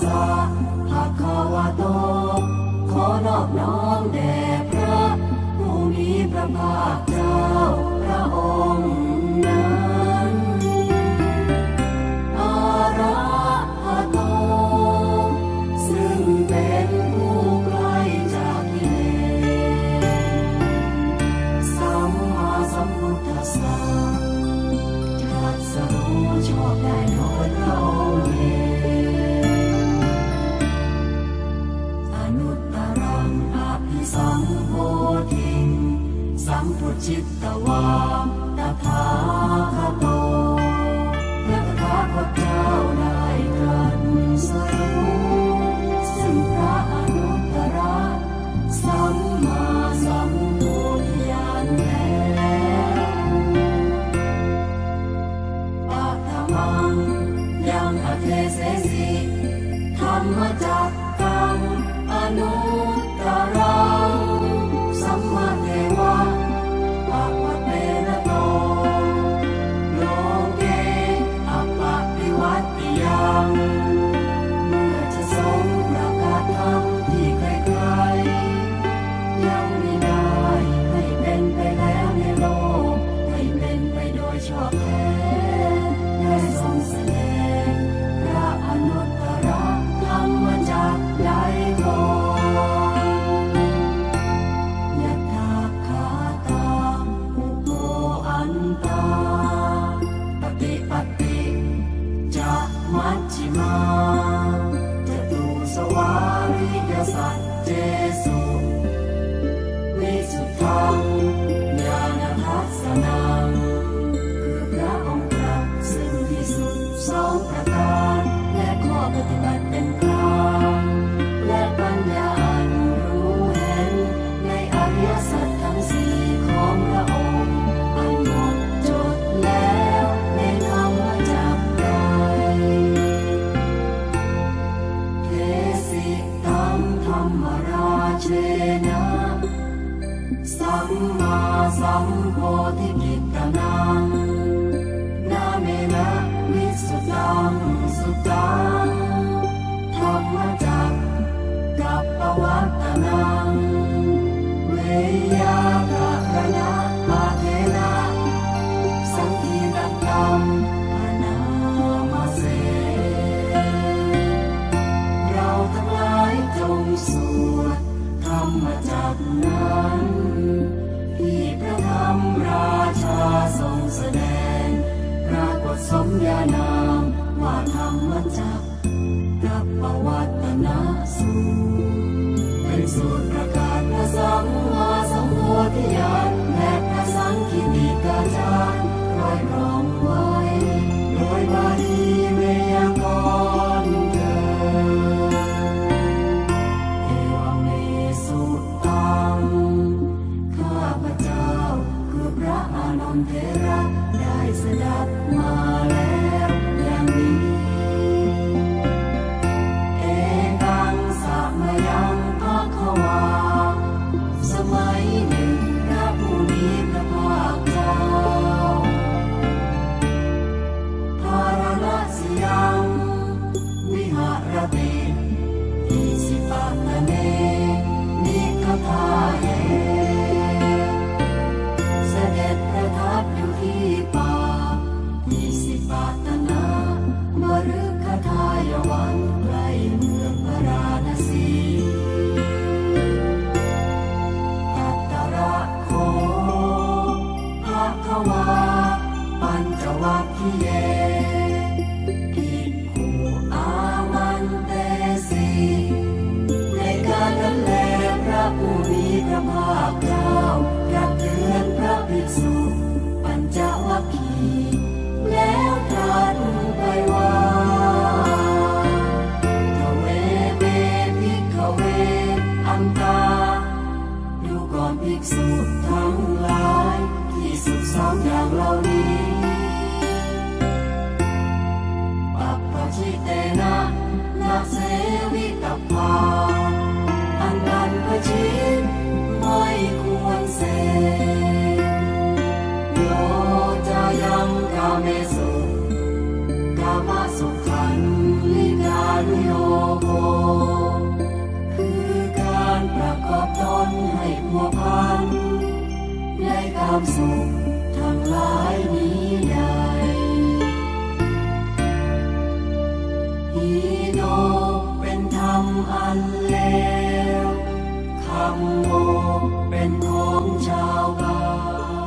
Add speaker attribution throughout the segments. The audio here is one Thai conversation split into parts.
Speaker 1: さ墓はどう Yeah. จากดับประวัตนาสูเป็นสูตรประกาศพระสัมมาสัมพุทธิญาณ พระภาคเจ้าตรัสเตือนพระภิกษุปัญจวัคคีย์ ประกอบตนให้พัวพันในกามสุขทั้งหลายนี้ใดอีโนเป็นธรรมอันเลวคำโมเป็นของชาวบ้า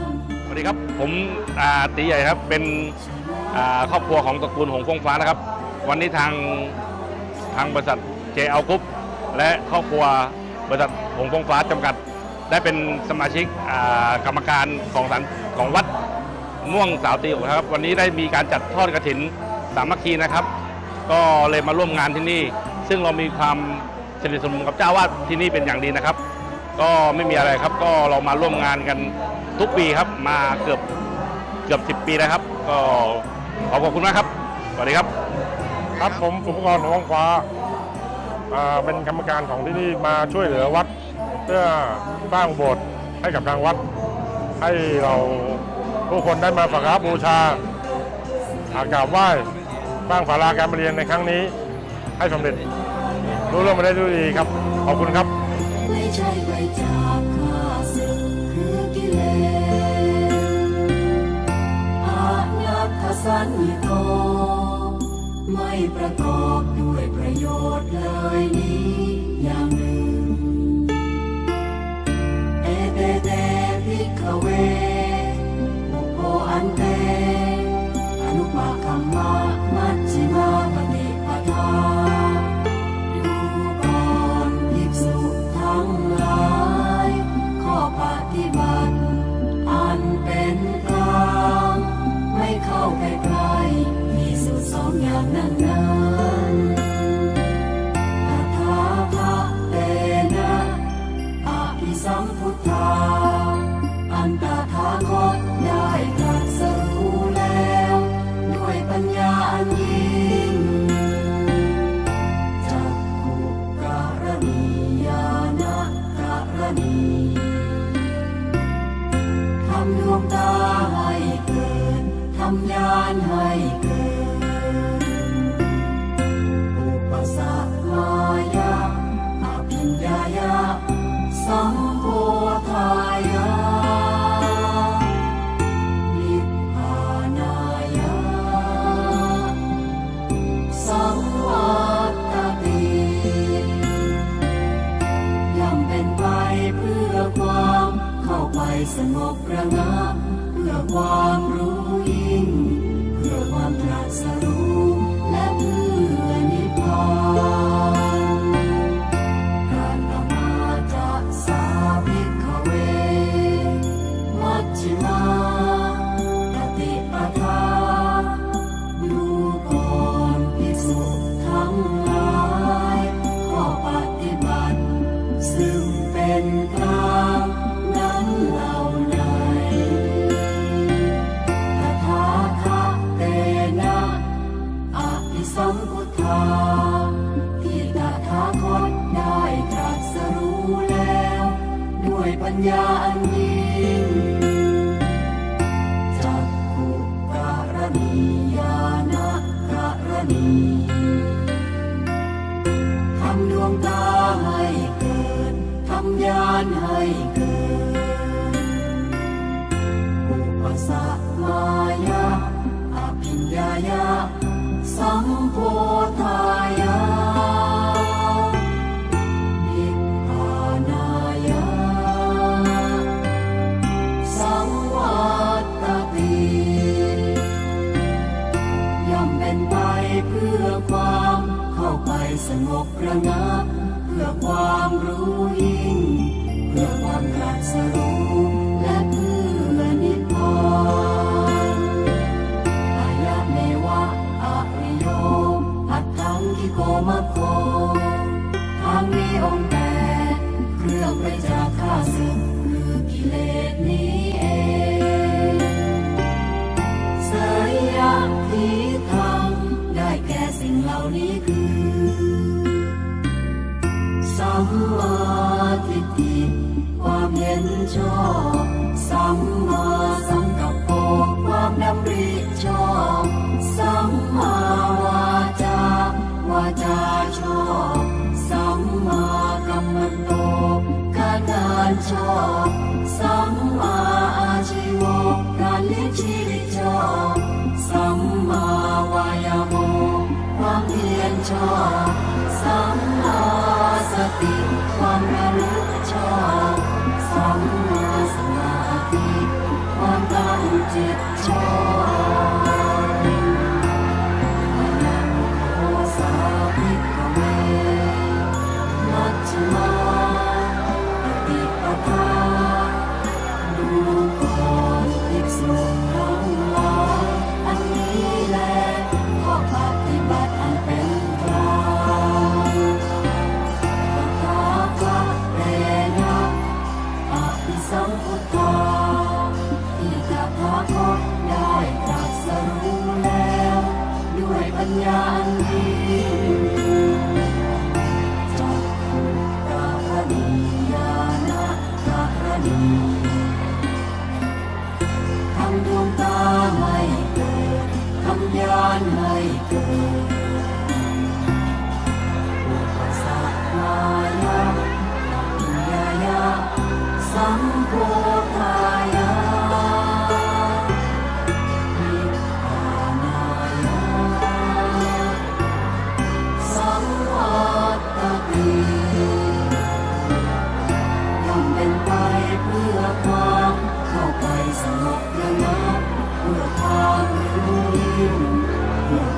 Speaker 1: น
Speaker 2: สวัสดีครับ ผมอ่าตีใหญ่ครับ เป็นอ่าครอบครัวของตระกูลหงฟงฟ้านะครับ วันนี้ทางทางบริษัทเจเอากรุ๊ปและครอบครัว บริษัทหงส์ฟงฟ้าจำกัด ได้เป็นสมาชิกกรรมการของสันของวัดม่วงสาวตีอกนะครับ วันนี้ได้มีการจัดทอดกระถินสามัคคีนะครับ ก็เลยมาร่วมงานที่นี่ ซึ่งเรามีความสนิทสนมกับเจ้าวาดที่นี่เป็นอย่างดีนะครับ ก็ไม่มีอะไรครับ ก็เรามาร่วมงานกันทุกปีครับ มาเกือบเกือบ 10 ปีแล้วครับ ก็ขอบคุณมากครับสวัสดีครับ
Speaker 3: ครับผมสุภกรหงฟ้าอ่า เป็นกรรมการของที่นี่มาช่วยเหลือวัด เพื่อสร้างโบสถ์ให้กับทางวัด ให้เราผู้คนได้มาสักการะบูชาอากราบไหว้สร้างศาลาการประเรียนในครั้งนี้ ให้สำเร็จรู้เรื่องมาได้ด้วยดีครับ ขอบคุณครับ
Speaker 1: ไม่ใช่ไปจากข้าศึกคือกิเลสอานัตถสันนิโตไม่ประกอบด้วยประโยชน์าณให้เกิด อุปสรรคมายาอภิญญายาสัมโพธายานิพพานายาสังวัตติย่อมเป็นไปเพื่อความเข้าไปสงบระงับเพื่อความรู้ us.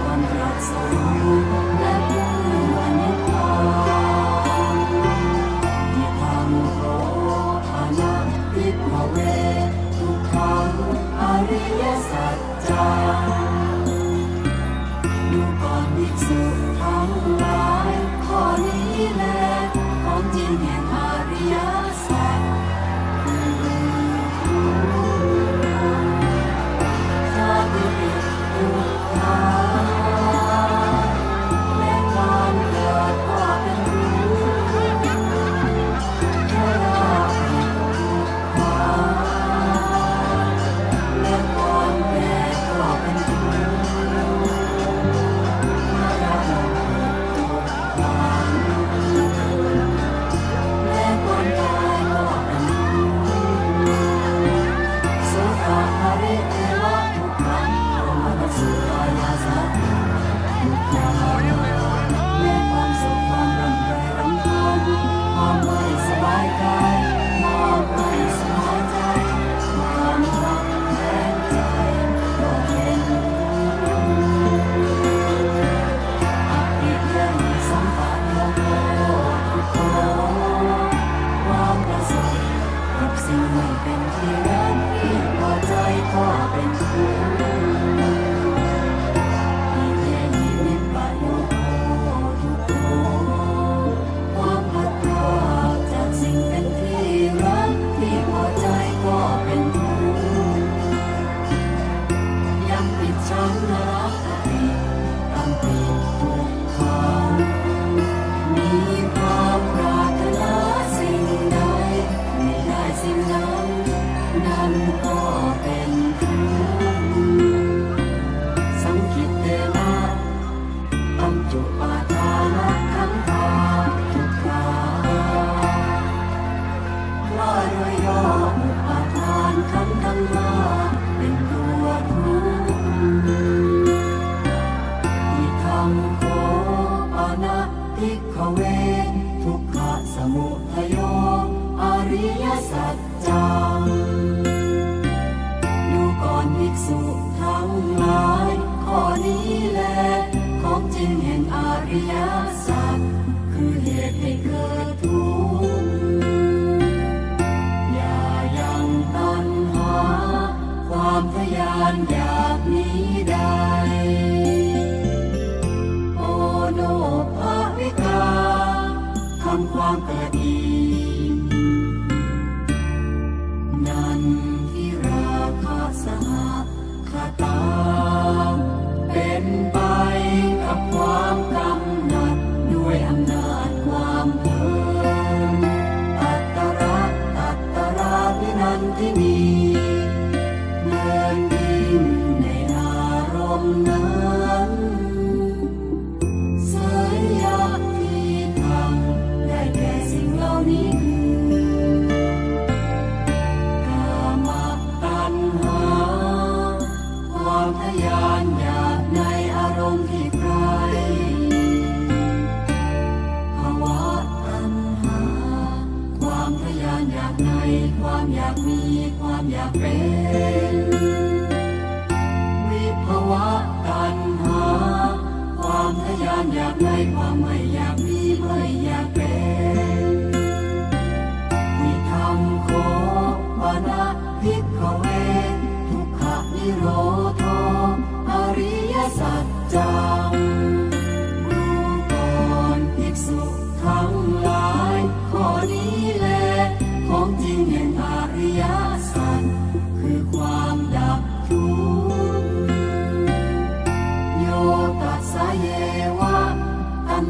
Speaker 1: ความรักสลาย 阳光的地。my friend.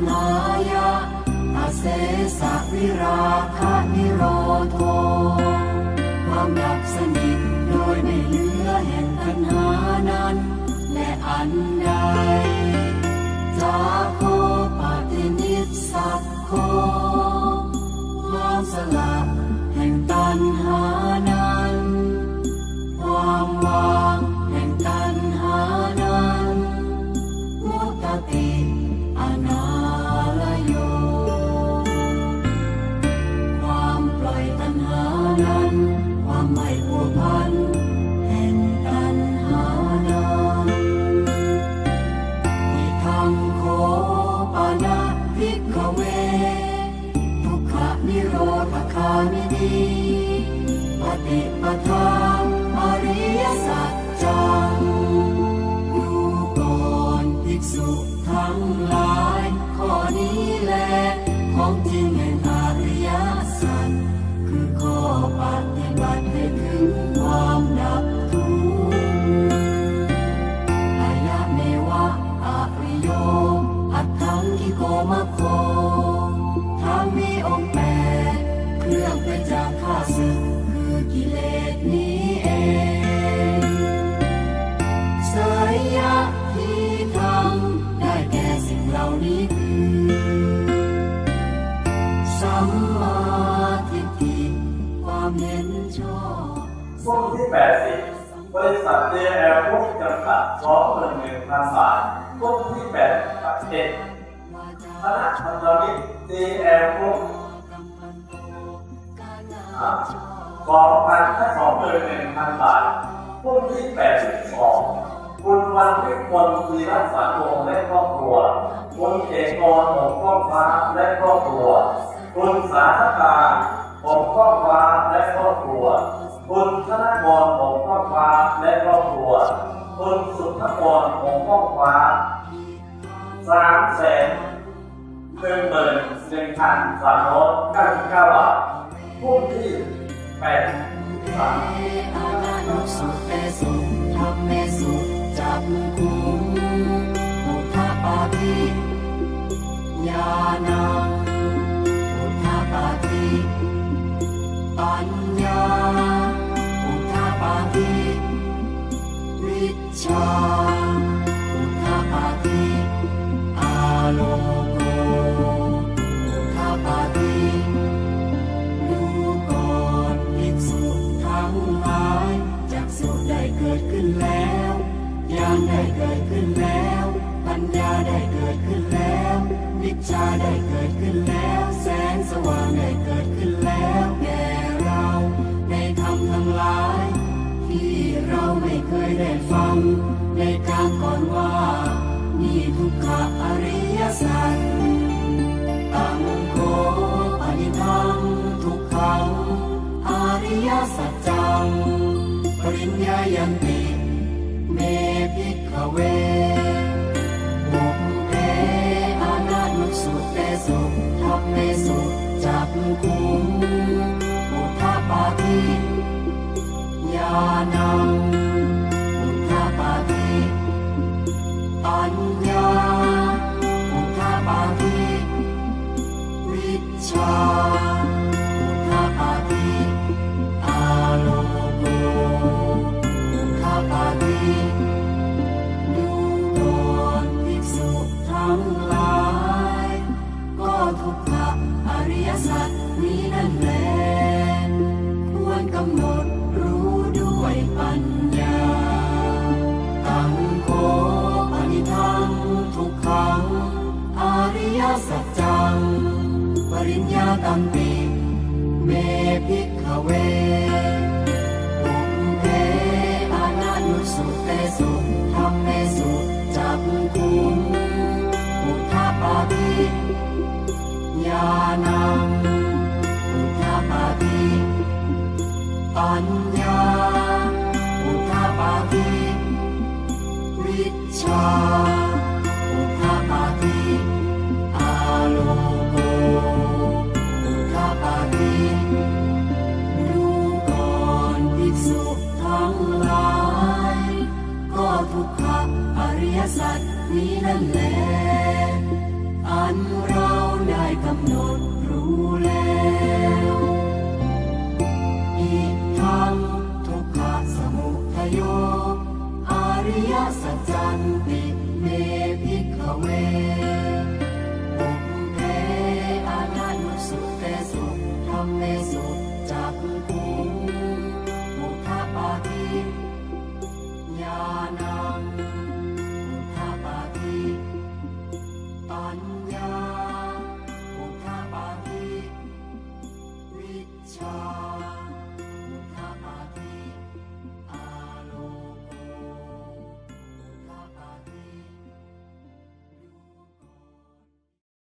Speaker 1: มายะอาเสสะวิราคะนิโรโทความดับสนิทโดยไม่เหลือแห่งปัญหานั้น และอันใดจา เดลแอลพวกจำกัดสองหมื่นหนึ่งพันบาทพวกที่แปดปัจเจกคณะพันธมิตรเดลแอลพวกสองพันถ้าสองหมื่นหนึ่งพันบาทพวกที่แปดสิบ
Speaker 4: สองคุณวันทุกคนมีรักษาตัวและครอบครัวคุณเอกกรของครอบฟ้าและครอบครัวคุณสาธกาของครอบฟ้าและครอบครัวคุณธนก
Speaker 1: ร Kawah. ได้เกิดขึ้นแล้ว แสงสว่างได้เกิดขึ้นแล้วแก่เราในธรรมหลาย ที่เราไม่เคยได้ฟัง ในการก่อนว่า มีทุกขะอริยสัจตังโคปนิทังทุกขังอริยสัจจัง ปริญญายัติ เมพิกเว นังอุทาปาทิปัญญาอุทาปาทิวิชา เมพิกเวปุเพอานานุสุเตสุธรรมเมสุจักคุงมุทาปาติญาณังมุทาปาติปัญญามุทาปาติวิชชา ษัตริย์นี้นั่นแหละอันเราได้กำหนด